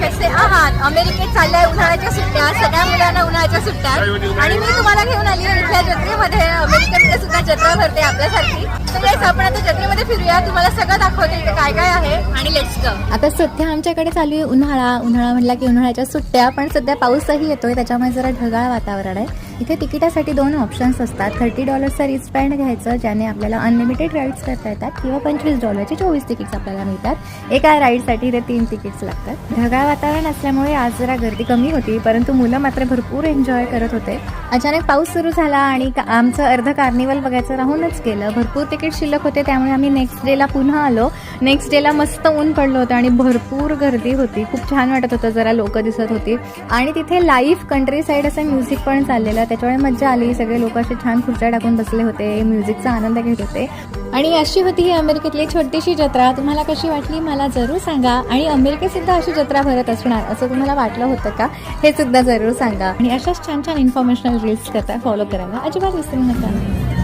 कसे आहात. अमेरिकेत चालल्या उन्हाळ्याच्या सुट्ट्या सगळ्या मुलांना उन्हाळ्याच्या सुट्ट्या. आणि मी तुम्हाला घेऊन आली इथल्या जत्रेमध्ये. अमेरिकेमध्ये सुद्धा जत्रा भरते आपल्यासारखी. सगळे आपण आता जत्रेमध्ये फिरूया. तुम्हाला सगळं दाखवते काय काय आहे. आणि लेट्स आता सध्या आमच्याकडे चालू आहे उन्हाळा. उन्हाळा म्हटला की उन्हाळ्याच्या सुट्ट्या पण सध्या पाऊसही येतोय. त्याच्यामुळे जरा ढगाळ वातावरण आहे. इथे तिकिटासाठी दोन ऑप्शन्स असतात. थर्टी डॉलरचा रिस्पँड घ्यायचं ज्याने आपल्याला अनलिमिटेड राईड्स करता येतात किंवा पंचवीस डॉलरचे चोवीस तिकीट्स आपल्याला मिळतात. एका राईडसाठी ते तीन तिकीट्स लागतात. ढगाळ वातावरण असल्यामुळे आज जरा गर्दी कमी होती परंतु मुलं मात्र भरपूर एन्जॉय करत होते. अचानक पाऊस सुरू झाला आणि का- आमचं अर्ध कार्निवल बघायचं राहूनच गेलं. भरपूर तिकीट शिल्लक होते त्यामुळे आम्ही नेक्स्ट डेला पुन्हा आलो. नेक्स्ट डेला मस्त ऊन पडलं होतं आणि भरपूर गर्दी होती. खूप छान वाटत होतं जरा लोक दिसत होती. आणि तिथे लाईव्ह कंट्री साईड असं म्युझिक पण चाललेलं. त्याच्यामुळे मज्जा आली. सगळे लोक असे छान खुर्च्या टाकून बसले होते. म्युझिकचा आनंद घेत होते. आणि अशी होती ही अमेरिकेतली छोटीशी जत्रा. तुम्हाला कशी वाटली मला जरूर सांगा. आणि अमेरिकेत सुद्धा अशी जत्रा भरत असणार असं तुम्हाला वाटलं होतं का? हे सुद्धा जरूर सांगा. आणि अशाच छान छान इन्फॉर्मेशनल रील्स करता फॉलो करायला अजिबात विसरू नका.